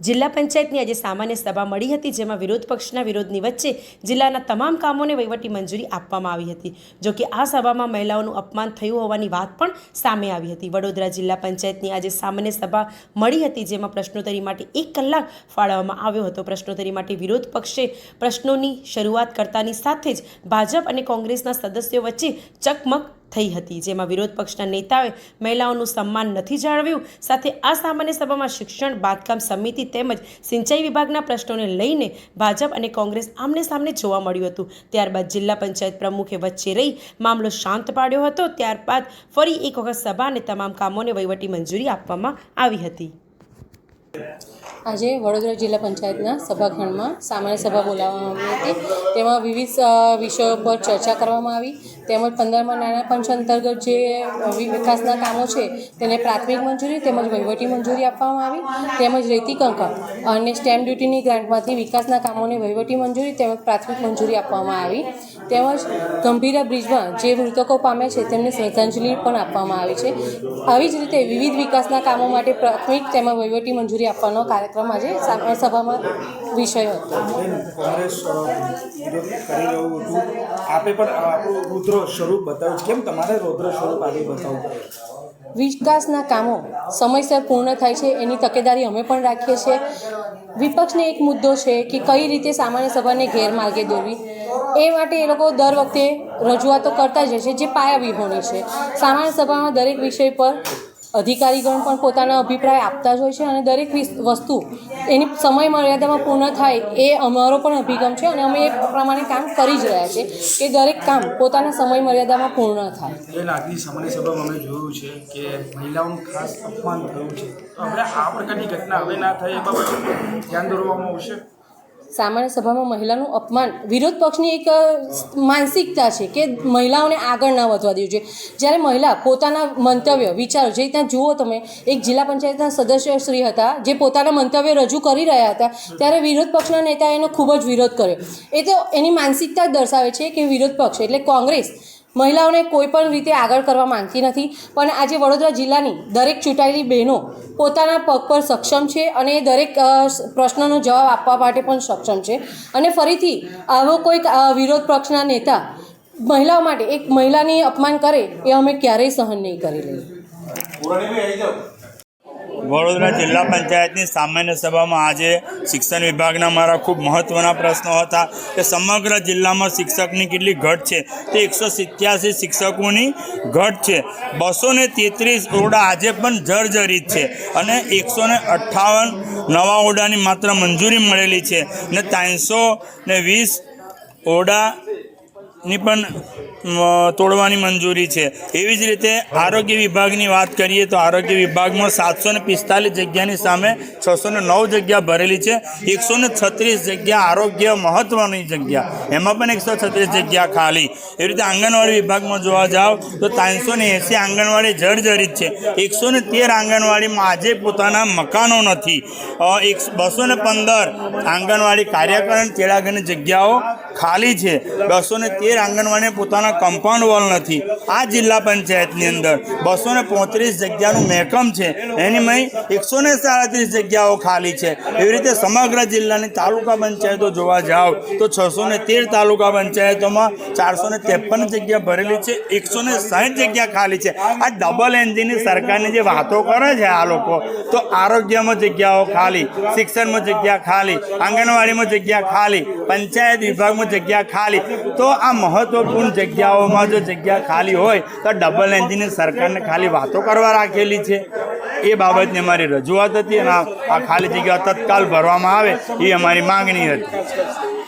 જિલ્લા પંચાયતની આજે સામાન્ય સભા મળી હતી, જેમાં વિરોધ પક્ષના વિરોધની વચ્ચે જિલ્લાના તમામ કામોને વહીવટી મંજૂરી આપવામાં આવી હતી. જોકે આ સભામાં મહિલાઓનું અપમાન થયું હોવાની વાત પણ સામે આવી હતી. વડોદરા જિલ્લા પંચાયતની આજે સામાન્ય સભા મળી હતી, જેમાં પ્રશ્નોત્તરી માટે એક કલાક ફાળવવામાં આવ્યો હતો. પ્રશ્નોત્તરી માટે વિરોધ પક્ષે પ્રશ્નોની શરૂઆત કરતાની સાથે જ ભાજપ અને કોંગ્રેસના સદસ્યો વચ્ચે ચકમક થઈ હતી. જેમાં વિરોધ પક્ષના નેતાઓએ મહિલાઓનું સન્માન નથી જાળવ્યું. સાથે આ સામાન્ય સભામાં શિક્ષણ, બાંધકામ સમિતિ તેમજ સિંચાઈ વિભાગના પ્રશ્નોને લઈને ભાજપ અને કોંગ્રેસ આમને સામને જોવા મળ્યું હતું. ત્યારબાદ જિલ્લા પંચાયત પ્રમુખે વચ્ચે રહી મામલો શાંત પાડ્યો હતો. ત્યારબાદ ફરી એક વખત સભા અને તમામ કામોને વહીવટી મંજૂરી આપવામાં આવી હતી. આજે વડોદરા જિલ્લા પંચાયતના સભાખંડમાં સામાન્ય સભા બોલાવવામાં આવી હતી. તેમાં વિવિધ વિષયો પર ચર્ચા કરવામાં આવી. તેમજ પંદરમાં નાના પંચ અંતર્ગત જે વિકાસના કામો છે તેને પ્રાથમિક મંજૂરી તેમજ વહીવટી મંજૂરી આપવામાં આવી. તેમજ રેતી કંકર અને સ્ટેમ્પ ડ્યુટીની ગ્રાન્ટમાંથી વિકાસના કામોને વહીવટી મંજૂરી તેમજ પ્રાથમિક મંજૂરી આપવામાં આવી. તેમજ ગંભીરા બ્રિજમાં જે મૃતકો પામ્યા છે તેમને શ્રદ્ધાંજલિ પણ આપવામાં આવી છે. આવી જ રીતે વિવિધ વિકાસના કામો માટે પ્રાથમિક તેમજ વહીવટી મંજૂરી આપવાનો કાર્યક્રમ આજે સભામાં વિષય હતો. કોંગ્રેસ કરી રહ્યું હતું. આપે પણ આપણું રુદ્ર સ્વરૂપ બતાવ્યું કેમ તમારે રુદ્ર સ્વરૂપ આજે બતાવવું વિકાસના કામો સમયસર પૂર્ણ થાય છે એની તકેદારી અમે પણ રાખીએ છીએ. વિપક્ષને એક મુદ્દો છે કે કઈ રીતે સામાન્ય સભાને ગેરમાર્ગે દોરવી? એ માટે એ લોકો દર વખતે રજૂઆતો કરતા જ છે, જે પાયા વિહોણી છે. સામાન્ય સભામાં દરેક વિષય પર અધિકારીગણ પણ પોતાના અભિપ્રાય આપતા જ હોય છે અને દરેક વસ્તુ એની સમય મર્યાદામાં પૂર્ણ થાય એ અમારો પણ અભિગમ છે અને અમે એ પ્રમાણે કામ કરી જ રહ્યા છીએ કે દરેક કામ પોતાના સમય મર્યાદામાં પૂર્ણ થાય. બેન આજની સામાન્ય સભામાં અમે જોયું છે કે મહિલાઓનું ખાસ અપમાન થયું છે. તો આ પ્રકારની ઘટના હવે ના થાય એ બાબતે ધ્યાન દોરવામાં આવશે? સામાન્ય સભામાં મહિલાનું અપમાન, વિરોધ પક્ષની એક માનસિકતા છે કે મહિલાઓને આગળ ના વધવા દેવું જોઈએ. જ્યારે મહિલા પોતાના મંતવ્ય, વિચારો જે ત્યાં જુઓ તમે, એક જિલ્લા પંચાયતના સદસ્ય શ્રી હતા, જે પોતાના મંતવ્ય રજૂ કરી રહ્યા હતા, ત્યારે વિરોધ પક્ષના નેતાએ એનો ખૂબ જ વિરોધ કર્યો. એ તો એની માનસિકતા જ દર્શાવે છે કે વિરોધ પક્ષ, એટલે કોંગ્રેસ મહિલાઓને કોઈ પણ રીતે આગળ કરવા માંગતી નથી, પણ આજે વડોદરા જિલ્લાની દરેક ચૂંટાયેલી બહેનો પોતાના પગ પર સક્ષમ છે અને દરેક પ્રશ્નનો જવાબ આપવા માટે પણ સક્ષમ છે. અને ફરીથી આવો કોઈક વિરોધ પક્ષના નેતા મહિલાઓ માટે એક મહિલાની અપમાન કરે એ અમે ક્યારેય સહન નહીં કરી લઈએ. વડોદરા જિલ્લા પંચાયતની સામાન્ય સભામાં આજે શિક્ષણ વિભાગના મારા ખૂબ મહત્ત્વના પ્રશ્નો હતા કે સમગ્ર જિલ્લામાં શિક્ષકની કેટલી ઘટ છે? તે એકસો સિત્યાસી શિક્ષકોની ઘટ છે. બસો ને તેત્રીસ ઓરડા આજે પણ જર્જરિત છે અને એકસો ને અઠ્ઠાવન નવા ઓરડાની માત્ર મંજૂરી મળેલી છે ને ત્રણસો ને વીસ ઓરડાની પણ તોડવાની મંજૂરી છે. એવી જ રીતે આરોગ્ય વિભાગની વાત કરીએ તો આરોગ્ય વિભાગમાં સાતસો ને પિસ્તાલીસ જગ્યાની સામે છસો ને નવ જગ્યા ભરેલી છે. એકસો ને છત્રીસ જગ્યા આરોગ્ય મહત્ત્વની જગ્યા. એમાં પણ એકસો છત્રીસ જગ્યા ખાલી. એવી રીતે આંગણવાડી વિભાગમાં જોવા જાઓ તો ત્રણસો ને એંસી આંગણવાડી જર્જરિત છે. એકસો ને તેર આંગણવાડીમાં આજે પોતાના મકાનો નથી. એક બસો ને પંદર આંગણવાડી કાર્યકરણ તેડાગરની જગ્યાઓ ખાલી છે. બસો ને તેર આંગણવાડીને પોતાના કમ્પાઉન્ડ વોલ નથી. આ જિલ્લા પંચાયતની અંદર બસો ને પોત્રીસ જગ્યાનું મહેકમ છે. એની મય એકસો ને સાડત્રીસ જગ્યાઓ ખાલી છે. એવી રીતે સમગ્ર જિલ્લાની તાલુકા પંચાયતો જોવા જાઓ તો છસો ને તેર તાલુકા પંચાયતોમાં ચારસો ને ત્રેપન જગ્યા ભરેલી છે. એકસો ને સાઠ જગ્યા ખાલી છે. આ ડબલ એન્જિનની સરકારની જે વાતો કરે છે આ લોકો, તો આરોગ્યમાં જગ્યાઓ ખાલી, શિક્ષણમાં જગ્યા ખાલી, આંગણવાડીમાં જગ્યા ખાલી પંચાયત વિભાગમાં જગ્યા ખાલી. તો આ મહત્વપૂર્ણ જગ્યાઓમાં જો જગ્યા ખાલી હોય, તો ડબલ એન્જિનની સરકારને ખાલી વાતો કરવા રાખેલી છે. એ બાબતની અમારી રજૂઆત હતી અને આ ખાલી જગ્યા તત્કાલ ભરવામાં આવે, એ અમારી માંગણી હતી.